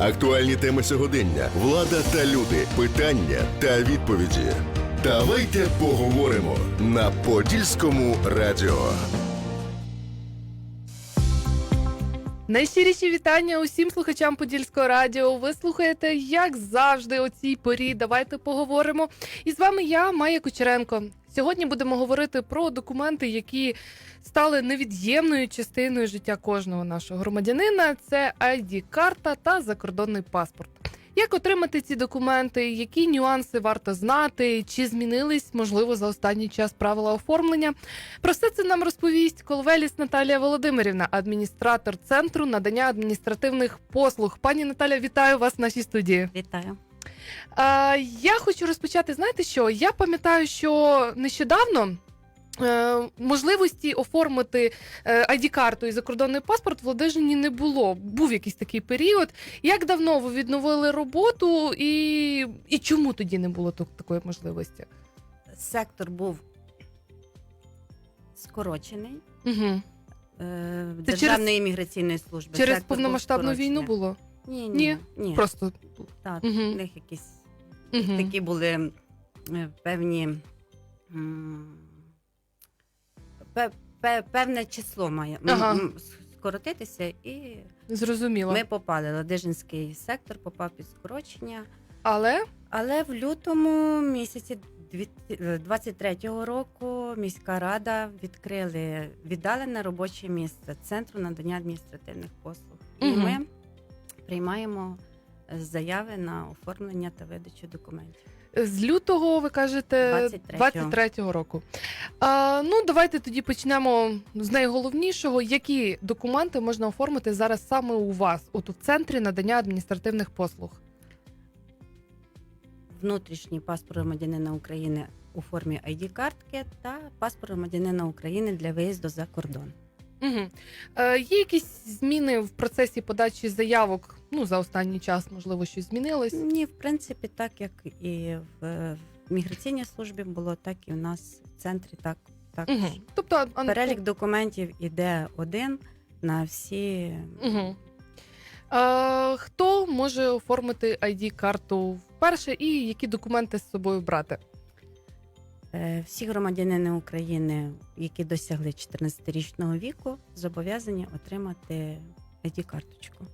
Актуальні теми сьогодення, влада та люди, питання та відповіді. Давайте поговоримо на Подільському радіо. Найщиріші вітання усім слухачам Подільського радіо. Ви слухаєте, як завжди, о цій порі. Давайте поговоримо. І з вами я, Майя Кучеренко. Сьогодні будемо говорити про документи, які стали невід'ємною частиною життя кожного нашого громадянина. Це id карта та закордонний паспорт. Як отримати ці документи? Які нюанси варто знати? Чи змінились можливо за останній час правила оформлення? Про все це нам розповість Колвеліс Наталія Володимирівна, адміністратор центру надання адміністративних послуг. Пані Наталя, вітаю вас в нашій студії. Вітаю. А, я хочу розпочати. Знаєте що? Я пам'ятаю, що нещодавно. е, Можливості оформити id карту і закордонний паспорт в Ладижині не було. Був якийсь такий період. Як давно ви відновили роботу, і, і чому тоді не було такої можливості? Сектор був скорочений Угу. е, Державної імміграційної служби. Через Сектор повномасштабну війну було? Ні, Ні, ні. Просто Так, Мгм. у них якісь Мгм. такі були е, певні. м, пе- пе- Певне число має м- Ага. м, скоротитися, і зрозуміло. ми попали. Ладижинський сектор попав під скорочення. Але Але в лютому місяці 23-го року міська рада відкрили віддалене робоче місце центру надання адміністративних послуг. І Мгм. ми приймаємо е, заяви на оформлення та видачу документів. з лютого ви кажете 23-го. 23-го року. А, ну давайте тоді почнемо з найголовнішого. Які документи можна оформити зараз саме у вас, от у центрі надання адміністративних послуг? Внутрішній паспорт громадянина України у формі id картки та паспорт громадянина України для виїзду за кордон. Угу. Е, є якісь зміни в процесі подачі заявок? Ну за останній час, можливо, щось змінилось. Ні, в принципі, так як і в в міграційній службі було, так і в нас в центрі так. так Угу. Тобто а, Перелік документів іде один на всі. Угу. Е, хто може оформити id карту вперше і які документи з собою брати? Е, Всі громадянини України, які досягли 14-річного віку, зобов'язані отримати id карточку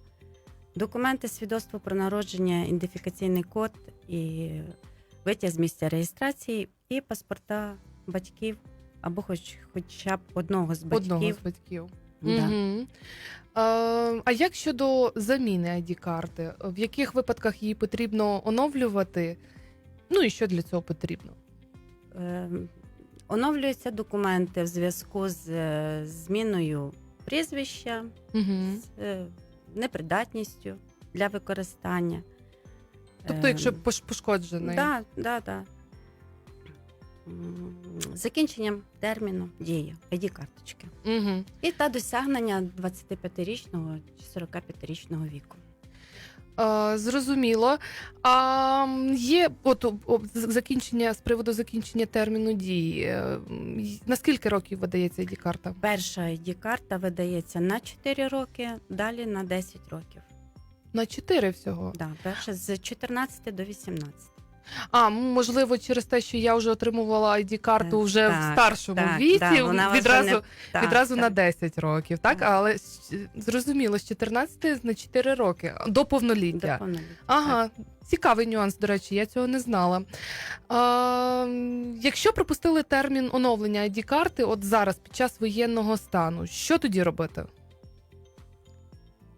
Документи, свідоцтво про народження, ідентифікаційний код і витяг з місця реєстрації, і паспорта батьків або хоч хоча б одного з батьків. Одного з батьків. Да. Угу. А, а як щодо заміни id карти? В яких випадках її потрібно оновлювати? Ну і що для цього потрібно? Е, Оновлюються документи в зв'язку з е, зміною прізвища, Угу. з е, непридатністю для використання. Тобто, якщо пош- пошкоджений. да, да, да. Закінченням терміну дії id карточки Угу. і та досягнення 25-річного чи 45-річного віку. А, зрозуміло. А є от закінчення з приводу закінчення терміну дії. е, На скільки років видається id карта? Перша id карта видається на 4 роки, далі на 10 років. На 4 всього. Да, перша з 14 до 18. А можливо, через те, що я вже отримувала id карту вже в старшому так, віці, да, вона відразу не- Так, відразу так. на 10 років, так? Так. Але зрозуміло, з 14 на 4 роки до повноліття. До повноліття. Ага, цікавий нюанс, до речі, я цього не знала. А, якщо пропустили термін оновлення id карти от зараз, під час воєнного стану, що тоді робити?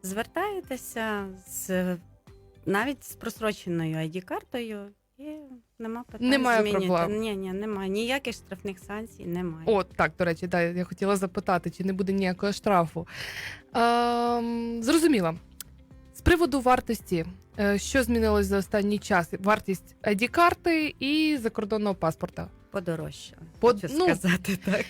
Звертаєтеся з навіть з просроченою id картою і нема питань. Немає змінюєте. проблем. Ні, ні, немає. Ніяких штрафних санкцій немає. От так, до речі, да, я хотіла запитати, чи не буде ніякого штрафу. А, м, зрозуміла. З приводу вартості, е, що змінилось за останній час? Вартість id карти і закордонного паспорта. Подорожчало. Под- Хочу ну, сказати так.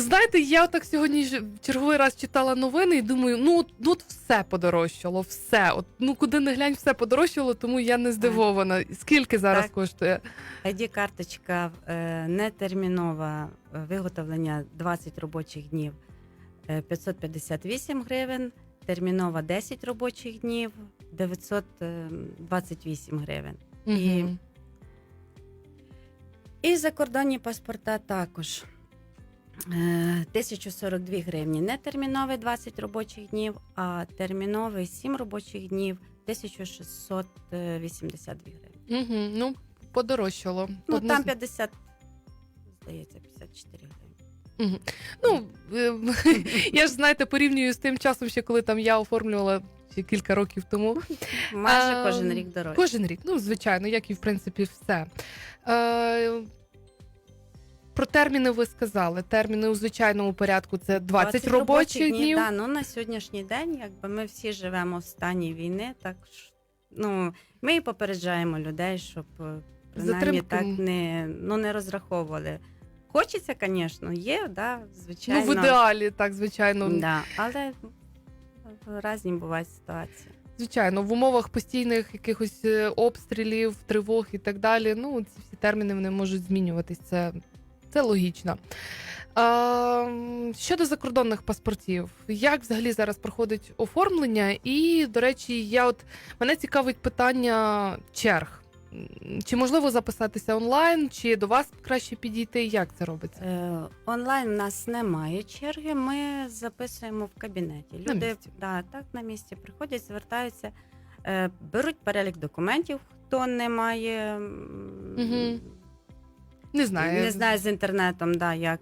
Знаєте, я так сьогодні ж черговий раз читала новини і думаю, ну от- ну от все подорожчало, все. От ну куди не глянь, все подорожчало, тому я не здивована. Скільки зараз Так. коштує? id карточка е, нетермінова е, виготовлення 20 робочих днів е, 558 гривень, термінова 10 робочих днів 928 гривень. Мгм. І закордонні паспорта також. Е, 1042 гривні. Не терміновий 20 робочих днів, а терміновий 7 робочих днів 1682 гривні. Мгм. Ну, подорожчало. Ну Одноз- там 50, здається, 54 гривні. Ну, е, я ж знаєте, порівнюю з тим часом, ще коли там я оформлювала ще кілька років тому. Майже А, кожен рік дорожче. Кожен рік, ну звичайно, як і в принципі все. Е, про терміни ви сказали. Терміни у звичайному порядку це 20, робочих днів. Да, ну на сьогоднішній день, якби ми всі живемо в стані війни, так ну ми і попереджаємо людей, щоб е, принаймні так не, ну, не розраховували. Хочеться, звісно, є, да, звичайно. Ну, в ідеалі, так, звичайно. Да, але різні бувають ситуації. Звичайно, в умовах постійних якихось е, обстрілів, тривог і так далі. Ну, ці всі терміни вони можуть змінюватись. Це, це логічно. А, щодо закордонних паспортів, як взагалі зараз проходить оформлення? І, до речі, я от мене цікавить питання черг. Чи можливо записатися онлайн, чи до вас краще підійти? Як це робиться? Е, онлайн у нас немає черги. Ми записуємо в кабінеті. На Люди місці. Да, так на місці приходять, звертаються, е, беруть перелік документів, хто не має. Мгм. Не знаю. Не знаю з інтернетом, да, як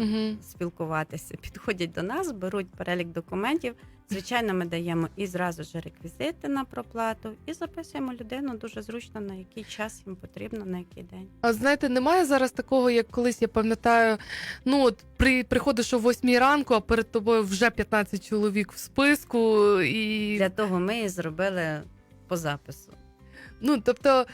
Угу. спілкуватися. Підходять до нас, беруть перелік документів. Звичайно, ми даємо і зразу ж реквізити на проплату, і записуємо людину дуже зручно, на який час їм потрібно, на який день. А знаєте, немає зараз такого, як колись я пам'ятаю. Ну от при приходиш о 8 ранку, а перед тобою вже 15 чоловік в списку, і Для того ми і зробили по запису. ну тобто.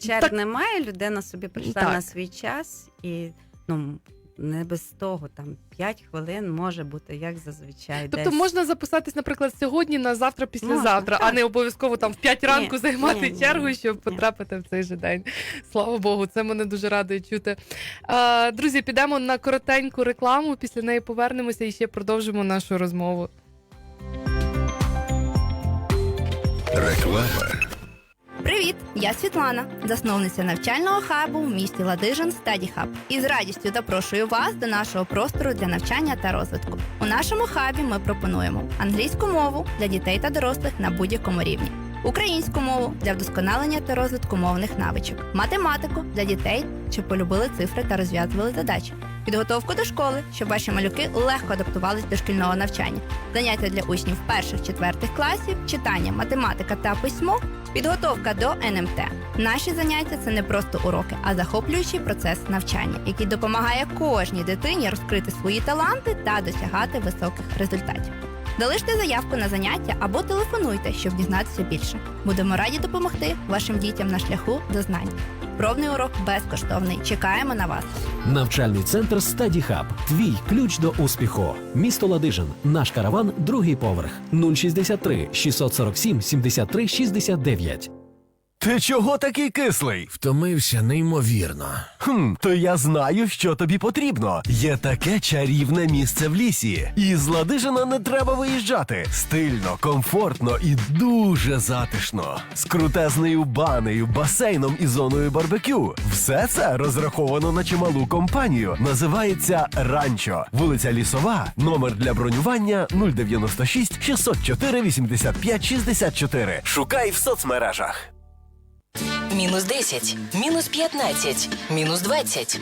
Черг Так. немає, людина собі прийшла Так. на свій час, і ну не без того, там 5 хвилин може бути як зазвичай. Тобто десь. можна записатись, наприклад, сьогодні на завтра, післязавтра, Можна, а не обов'язково там в 5 ранку Ні, займати ні, ні, чергу, ні, щоб ні. потрапити в цей же день. Слава Богу, це мене дуже радує чути. А, друзі, підемо на коротеньку рекламу. Після неї повернемося і ще продовжимо нашу розмову. Реклама. Привіт! Я Світлана, засновниця навчального хабу в місті Ладижин Study Hub. І з радістю запрошую вас до нашого простору для навчання та розвитку. У нашому хабі ми пропонуємо англійську мову для дітей та дорослих на будь-якому рівні, українську мову для вдосконалення та розвитку мовних навичок, математику для дітей, що полюбили цифри та розв'язували задачі. Підготовку до школи, щоб ваші малюки легко адаптувались до шкільного навчання, заняття для учнів перших-четвертих класів, читання, математика та письмо, Підготовка до НМТ. Наші заняття це не просто уроки, а захоплюючий процес навчання, який допомагає кожній дитині розкрити свої таланти та досягати високих результатів. Залиште заявку на заняття або телефонуйте, щоб дізнатися більше. Будемо раді допомогти вашим дітям на шляху до знань. Пробний урок безкоштовний. Чекаємо на вас. Навчальний центр Study Hub. Твій ключ до успіху. Місто Ладижин. Наш караван, другий поверх. 063 647 73 69. Ти чого такий кислий? Втомився неймовірно. Хм, то я знаю, що тобі потрібно. Є таке чарівне місце в лісі. І з Ладижина не треба виїжджати. Стильно, комфортно і дуже затишно. З крутезною банею, басейном і зоною барбекю. Все це розраховано на чималу компанію. Називається Ранчо. Вулиця Лісова. Номер для бронювання 096 604 85 64. Шукай в соцмережах. Мінус 10, мінус 15, мінус 20.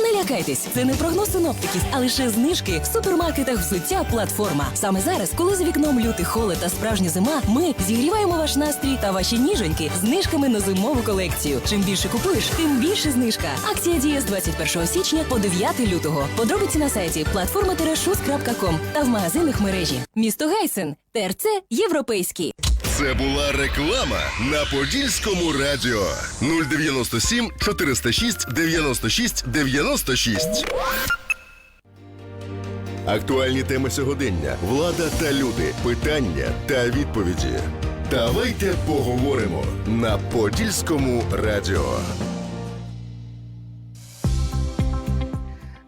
Не лякайтесь, це не прогноз синоптиків, а лише знижки в супермаркетах взуття платформа. Саме зараз, коли за вікном лютий холод та справжня зима, ми зігріваємо ваш настрій та ваші ніженьки знижками на зимову колекцію. Чим більше купуєш, тим більше знижка. Акція діє з 21 січня по 9 лютого. Подробиці на сайті платформа-шус.ком та в магазинах мережі. Місто Гайсен, ТРЦ Європейський. Це була реклама на Подільському радіо 097 406 96 96. Актуальні теми сьогодення, влада та люди, питання та відповіді. Давайте поговоримо на Подільському радіо.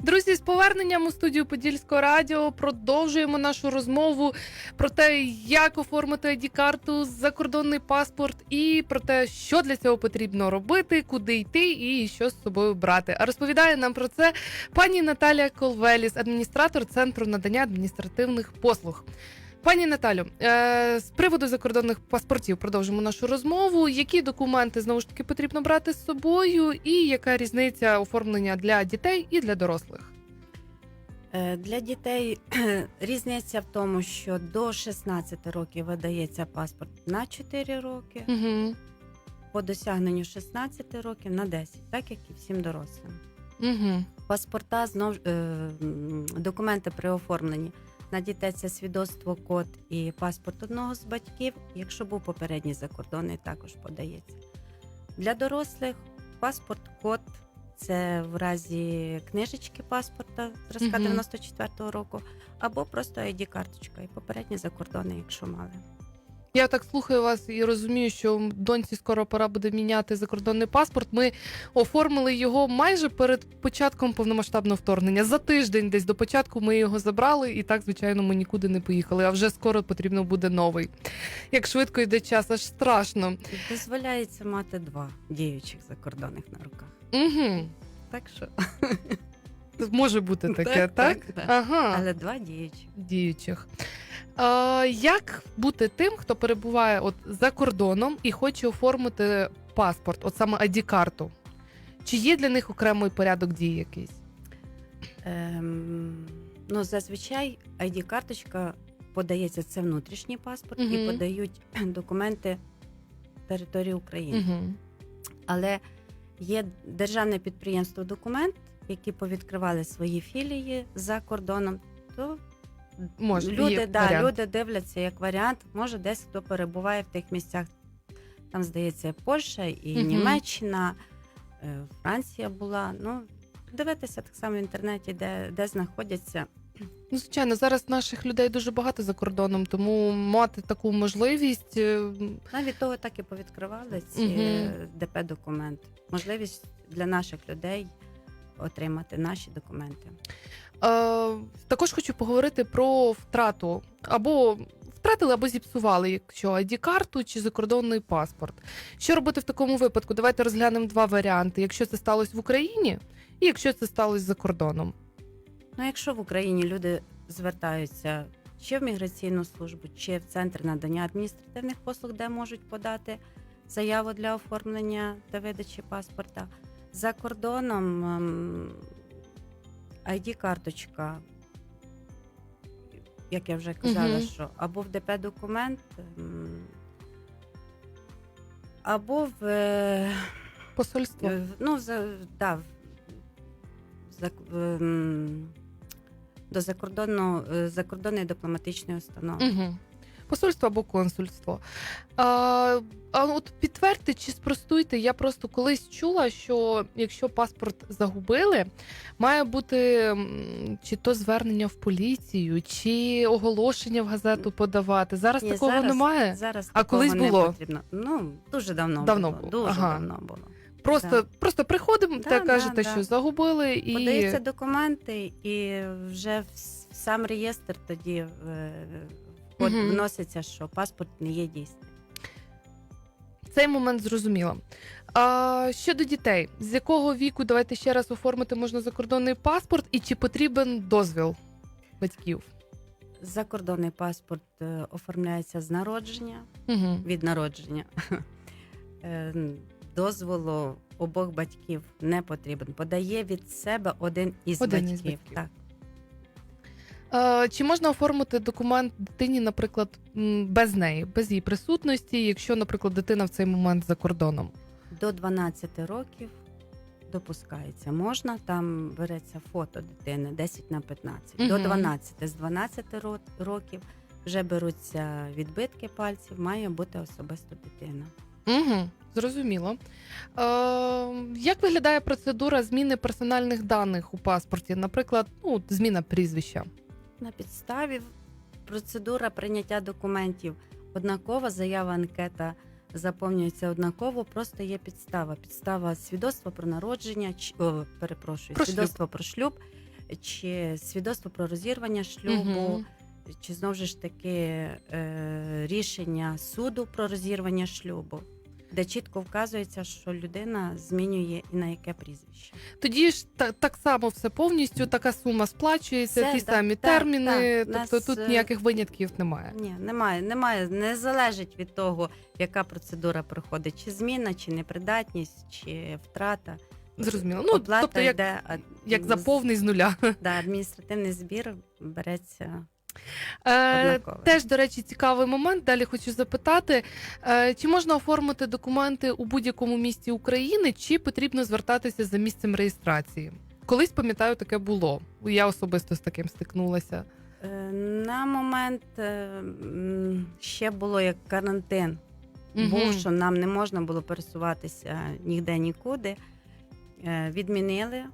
Друзі, з поверненням у студію Подільського радіо продовжуємо нашу розмову про те, як оформити id карту закордонний паспорт, і про те, що для цього потрібно робити, куди йти і що з собою брати. А розповідає нам про це пані Наталія Колвеліс, адміністратор центру надання адміністративних послуг. Пані Наталю, е, з приводу закордонних паспортів продовжимо нашу розмову. Які документи знову ж таки потрібно брати з собою, і яка різниця оформлення для дітей і для дорослих? Е, Для дітей різниця в тому, що до 16 років видається паспорт на 4 роки, Угу. по досягненню 16 років на 10, так як і всім дорослим. Угу. Паспорта знов е, документи при оформленні на дітей це свідоцтво, код і паспорт одного з батьків. Якщо був попередній закордонний, також подається. Для дорослих паспорт, код це в разі книжечки паспорта зразка 94-го року, або просто id карточка і попередній закордонний, якщо мали. Я так слухаю вас і розумію, що доньці скоро пора буде міняти закордонний паспорт. Ми оформили його майже перед початком повномасштабного вторгнення. За тиждень, десь до початку, ми його забрали, і так, звичайно, ми нікуди не поїхали. А вже скоро потрібно буде новий. Як швидко йде час, аж страшно. Дозволяється мати два діючих закордонних на руках. Угу. Так що, Може бути таке, так? Так, так, так. Ага. але два діючі. діючих. А, як бути тим, хто перебуває от за кордоном і хоче оформити паспорт, от саме ID-карту? Чи є для них окремий порядок дій якийсь? Ем, ну, зазвичай ID-карточка подається, це внутрішній паспорт, і подають документи території України. Угу. Але є державне підприємство документ, які повідкривали свої філії за кордоном, то Може, люди, да, варіант. люди дивляться як варіант. Може, десь хто перебуває в тих місцях. Там, здається, Польща і Мгм. Німеччина, е, Франція була. Ну, дивитися так само в інтернеті, де, де знаходяться. Ну, звичайно, зараз наших людей дуже багато за кордоном, тому мати таку можливість. е, Навіть того так і повідкривали ці Мгм. ДП-документи. Можливість для наших людей отримати наші документи. Е, також хочу поговорити про втрату або втратили, або зіпсували, якщо ID-карту чи закордонний паспорт. Що робити в такому випадку? Давайте розглянемо два варіанти: якщо це сталося в Україні, і якщо це сталося за кордоном. Ну, якщо в Україні люди звертаються чи в міграційну службу, чи в центр надання адміністративних послуг, де можуть подати заяву для оформлення та видачі паспорта. За кордоном ем, ID-карточка, як я вже казала, Мгм. що або в ДП документ, ем, або в е, Посольство. Ну, за, да, в- за, ем, до закордонного е, закордонної дипломатичної установи. Угу. Посольство або консульство. А, а от підтвердьте чи спростуйте, я просто колись чула, що якщо паспорт загубили, має бути чи то звернення в поліцію, чи оголошення в газету подавати. Зараз Ні, такого зараз- немає. Зараз А такого колись не було? потрібно. Ну, дуже давно, Давно було. було. Дуже Ага. давно було. Просто, да. просто приходимо Да, та да, кажете, да. що загубили, і Подаються документи, і вже сам реєстр тоді вход- Мгм. вноситься, що паспорт не є дійсним. цей момент зрозуміло. А щодо дітей, з якого віку давайте ще раз оформити можна закордонний паспорт, і чи потрібен дозвіл батьків? Закордонний паспорт е, оформляється з народження. Угу. від народження. Е, Дозволу обох батьків не потрібен. Подає від себе один із Один батьків. із батьків. Так. А, чи можна оформити документ дитині, наприклад, м, без неї, без її присутності, якщо, наприклад, дитина в цей момент за кордоном? До 12 років допускається. Можна, там береться фото дитини 10 на 15. До Мгм. 12. З 12 ро- років вже беруться відбитки пальців, має бути особисто дитина. Угу, зрозуміло. Е, як виглядає процедура зміни персональних даних у паспорті? Наприклад, ну, зміна прізвища. На підставі процедура прийняття документів однакова, заява анкета заповнюється однаково, просто є підстава. Підстава свідоцтва про народження, чи- о, перепрошую, Про шлюб. свідоцтво про шлюб чи свідоцтво про розірвання шлюбу, Мгм. чи знову ж таки е, рішення суду про розірвання шлюбу, де чітко вказується, що людина змінює і на яке прізвище. Тоді ж та, так само все повністю, така сума сплачується, Все, ті так, самі так, терміни. так. Тобто Нас, тут е, ніяких винятків немає. Ні, немає, немає, не залежить від того, яка процедура проходить, чи зміна, чи непридатність, чи втрата. Зрозуміло. Ну, Оплата тобто, як, йде а, як за повний з нуля. Да, адміністративний збір береться Е, теж, до речі, цікавий момент. Далі хочу запитати: е, чи можна оформити документи у будь-якому місті України, чи потрібно звертатися за місцем реєстрації? Колись пам'ятаю, таке було. Я особисто з таким стикнулася. Е, На момент е, ще було як карантин. Був, що нам не можна було пересуватися ніде нікуди. Е, Відмінили,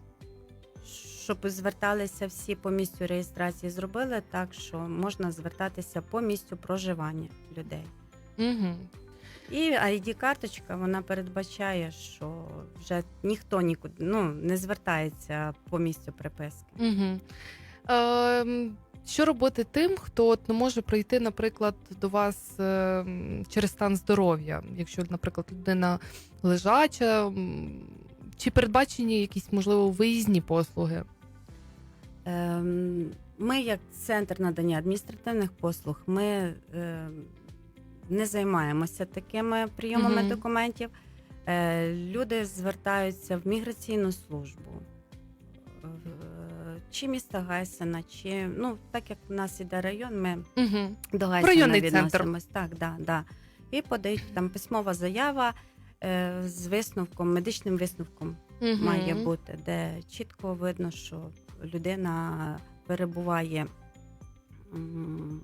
щоб зверталися всі по місцю реєстрації. Зробили так, що можна звертатися по місцю проживання людей. Угу. І ID-карточка вона передбачає, що вже ніхто нікуди ну, не звертається по місцю приписки. Угу. Е, що робити тим, хто от не може прийти, наприклад, до вас е, через стан здоров'я, якщо, наприклад, людина лежача, чи передбачені якісь можливо виїзні послуги? Ем, Ми, як центр надання адміністративних послуг, ми е, не займаємося такими прийомами Мгм. документів. Е, Люди звертаються в міграційну службу. Чи міста Гайсена, чи ну так як в нас іде район, ми Угу. до Гайсена Районний центр. Так, да, да. І подають там письмова заява е, з висновком, медичним висновком має бути, де чітко видно, що людина перебуває. м,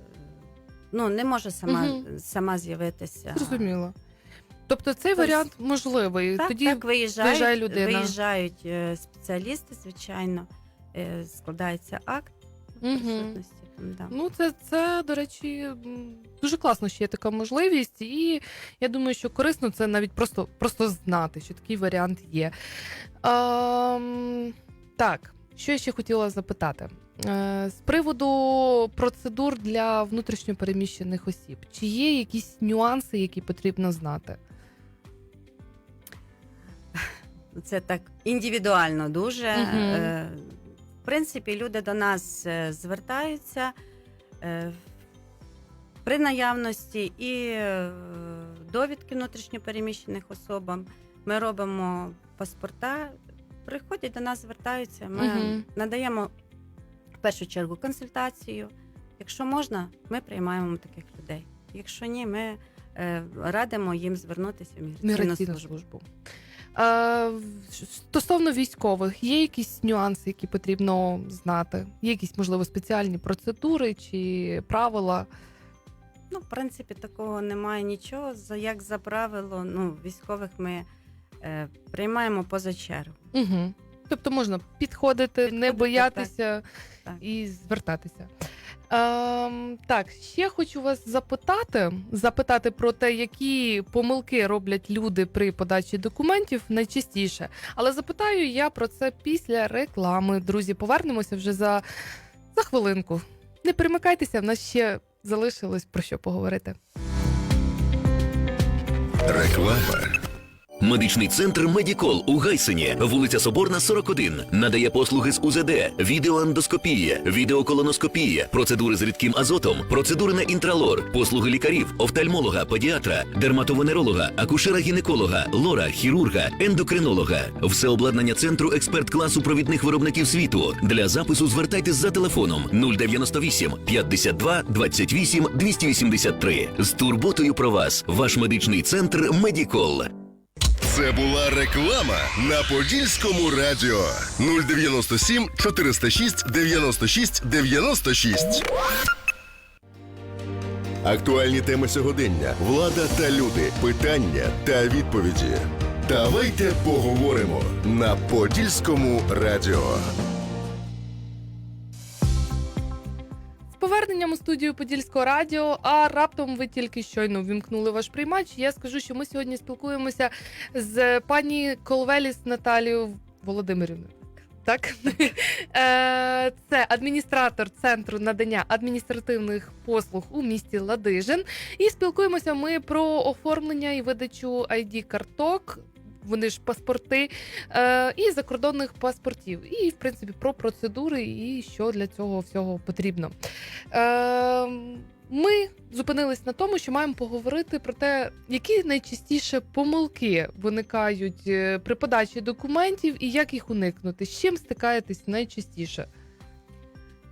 е, Ну, не може сама, Мгм. сама з'явитися. Зрозуміло. Тобто цей Тобто, варіант можливий. Так, Тоді так виїжджають, виїжджає людина. виїжджають е, спеціалісти, звичайно, е, складається акт Мгм. присутності. Да. Ну, це, це, до речі, м, дуже класно, що є така можливість, і я думаю, що корисно це навіть просто, просто знати, що такий варіант є. Ем, так, що я ще хотіла запитати? Е, з приводу процедур для внутрішньопереміщених осіб, чи є якісь нюанси, які потрібно знати? Це так індивідуально дуже. Мгм. Е, В принципі, люди до нас е, звертаються е, при наявності і е, довідки внутрішньопереміщених особам. Ми робимо паспорта, приходять до нас, звертаються. Ми Мгм. надаємо в першу чергу консультацію. Якщо можна, ми приймаємо таких людей. Якщо ні, ми радимо їм звернутися в Міграційну службу. службу. Е, стосовно військових, є якісь нюанси, які потрібно знати? Є якісь, можливо, спеціальні процедури чи правила? Ну, в принципі, такого немає нічого. За як за правило, ну, військових ми е, приймаємо поза чергу. Угу. Тобто можна підходити, не Підходити, боятися так. і звертатися. Ем, так, ще хочу вас запитати, запитати про те, які помилки роблять люди при подачі документів найчастіше. Але запитаю я про це після реклами. Друзі, повернемося вже за, за хвилинку. Не перемикайтеся, в нас ще залишилось про що поговорити. Реклама. Медичний центр Медікол у Гайсені, вулиця Соборна, 41. Надає послуги з УЗД, відеоандоскопія, відеоколоноскопія, процедури з рідким азотом, процедури на інтралор, послуги лікарів, офтальмолога, педіатра, дерматовенеролога, акушера-гінеколога, лора, хірурга, ендокринолога. Все обладнання центру експерт класу провідних виробників світу. Для запису звертайтесь за телефоном 098 52 28 283. З турботою про вас, ваш медичний центр Медікол. Це була реклама на Подільському радіо 097 406 96 96. Актуальні теми сьогодення, влада та люди, питання та відповіді. Давайте поговоримо на Подільському радіо. Поверненням у студію Подільського радіо. А раптом ви тільки щойно ввімкнули ваш приймач. Я скажу, що ми сьогодні спілкуємося з пані Колвеліс Наталією Володимирівною. Так, Е, це адміністратор центру надання адміністративних послуг у місті Ладижин. І спілкуємося ми про оформлення і видачу id карток. Вони ж паспорти е, і закордонних паспортів, і в принципі про процедури і що для цього всього потрібно. Е, ми зупинились на тому, що маємо поговорити про те, які найчастіше помилки виникають е, при подачі документів і як їх уникнути. З чим стикаєтесь найчастіше?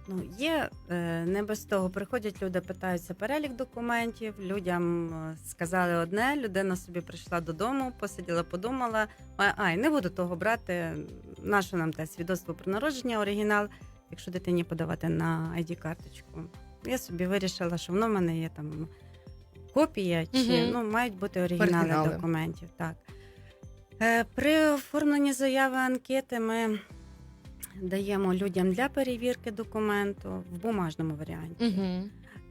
Ну, є е, не без того. Приходять люди, питаються перелік документів. Людям е, сказали одне, людина собі прийшла додому, посиділа, подумала. А, ай, не буду того брати. Наше нам те свідоцтво про народження, оригінал, якщо дитині подавати на id карточку Я собі вирішила, що воно в мене є там копія, чи Мгм. ну, мають бути оригінали, Оригінали. документів. Так. Е, при оформленні заяви анкети ми даємо людям для перевірки документу в бумажному варіанті, Угу.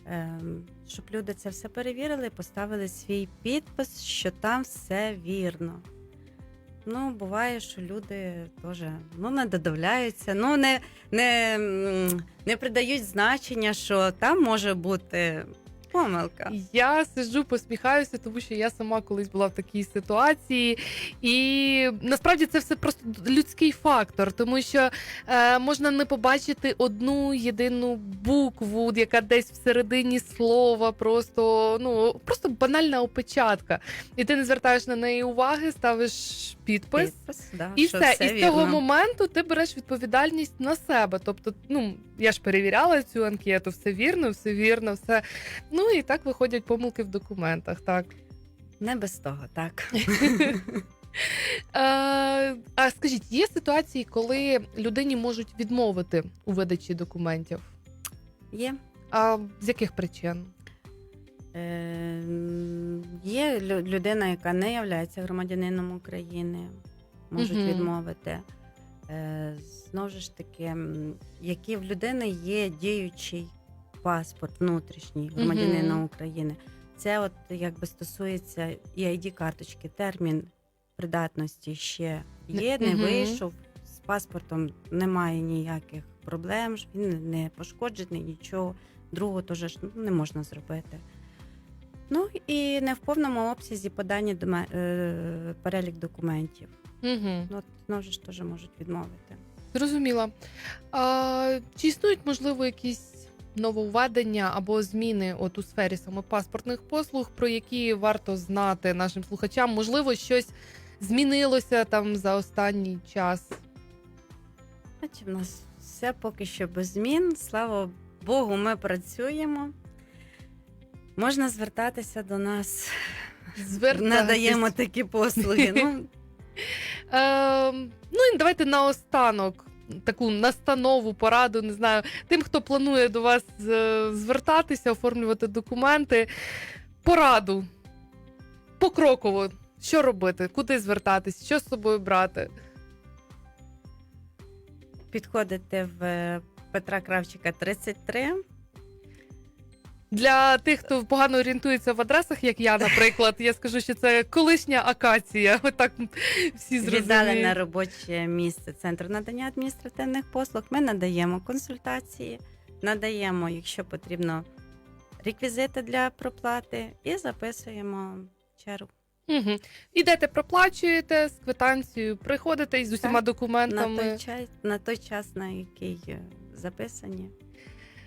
Ем, щоб люди це все перевірили, поставили свій підпис, що там все вірно. Ну, буває, що люди теж ну, не додивляються, ну не, не, м, не придають значення, що там може бути помилка. Я сиджу, посміхаюся, тому що я сама колись була в такій ситуації, і насправді це все просто людський фактор, тому що е, можна не побачити одну єдину букву, яка десь всередині слова, просто ну просто банальна опечатка. І ти не звертаєш на неї уваги, ставиш підпис. Підпис, да, І що все, і з того моменту ти береш відповідальність на себе. Тобто, ну я ж перевіряла цю анкету, все вірно, все вірно, все. Ну і так виходять помилки в документах. Так Не без того, так. е, а скажіть, є ситуації, коли людині можуть відмовити у видачі документів? Є. А з яких причин? Е, Є лю- людина, яка не є громадянином України, можуть Мгм. відмовити. Е, Знову ж таки, м, які в людини є діючий паспорт внутрішній громадянина Мгм. України. Це от якби стосується і id карточки термін придатності ще є, не Мгм. вийшов. З паспортом немає ніяких проблем, він не пошкоджений, нічого другого теж ну, не можна зробити. Ну і не в повному обсязі подані доме- е, перелік документів. Угу. Ну, знову ж теж можуть відмовити. Зрозуміла. А, чи існують, можливо, якісь нововведення або зміни от у сфері саме паспортних послуг, про які варто знати нашим слухачам? Можливо, щось змінилося там за останній час? Бачите, в нас все поки що без змін. Слава Богу, ми працюємо. Можна звертатися до нас, надаємо такі послуги. Ну, Е, ну і давайте наостанок таку настанову, пораду, не знаю, тим, хто планує до вас е, звертатися, оформлювати документи. Пораду покроково, що робити, куди звертатись, що з собою брати. Підходите в е, Петра Кравчика 33. Для тих, хто погано орієнтується в адресах, як я, наприклад, я скажу, що це колишня акація. Отак всі Віддали на робоче місце Центру надання адміністративних послуг. Ми надаємо консультації, надаємо, якщо потрібно, реквізити для проплати і записуємо чергу. Угу. Ідете, проплачуєте з квитанцією, приходите із усіма Так, На документами. той, час, на той час, на який е, записані.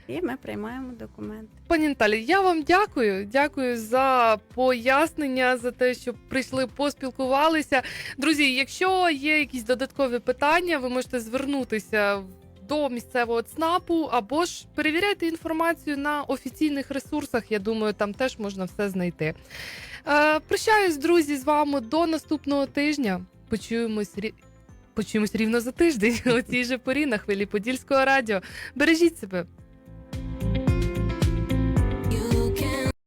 І ми приймаємо документи. Пані Наталі, я вам дякую. Дякую за пояснення, за те, що прийшли, поспілкувалися. Друзі, якщо є якісь додаткові питання, ви можете звернутися до місцевого ЦНАПу або ж перевіряйте інформацію на офіційних ресурсах. Я думаю, там теж можна все знайти. Е, прощаюсь, друзі, з вами до наступного тижня. Почуємось рі... Почуємось рівно за тиждень у цій же порі на хвилі Подільського радіо. Бережіть себе.